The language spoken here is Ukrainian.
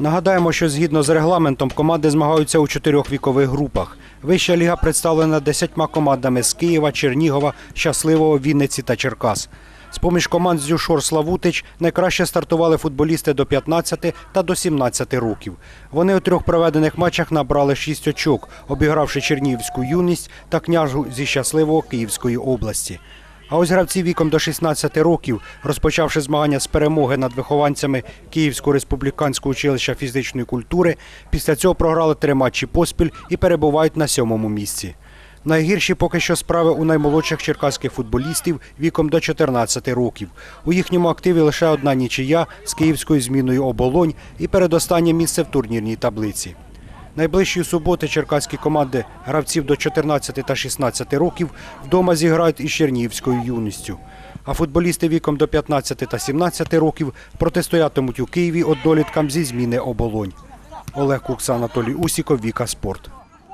Нагадаємо, що згідно з регламентом команди змагаються у чотирьох вікових групах. Вища ліга представлена десятьма командами з Києва, Чернігова, Щасливого, Вінниці та Черкас. З-поміж команд з Дюшор Славутич найкраще стартували футболісти до 15 та до 17 років. Вони у трьох проведених матчах набрали 6 очок, обігравши Чернігівську юність та княжу зі щасливого Київської області. А ось гравці віком до 16 років, розпочавши змагання з перемоги над вихованцями Київського республіканського училища фізичної культури, після цього програли три матчі поспіль і перебувають на сьомому місці. Найгірші поки що справи у наймолодших черкаських футболістів віком до 14 років. У їхньому активі лише одна нічия з київською зміною оболонь і передостаннє місце в турнірній таблиці. Найближчої суботи черкаські команди гравців до 14 та 16 років вдома зіграють із Чернігівською юністю. А футболісти віком до 15 та 17 років протистоятимуть у Києві одноліткам зі зміни оболонь. Олег Кукса, Анатолій Усіков, Віка Спорт.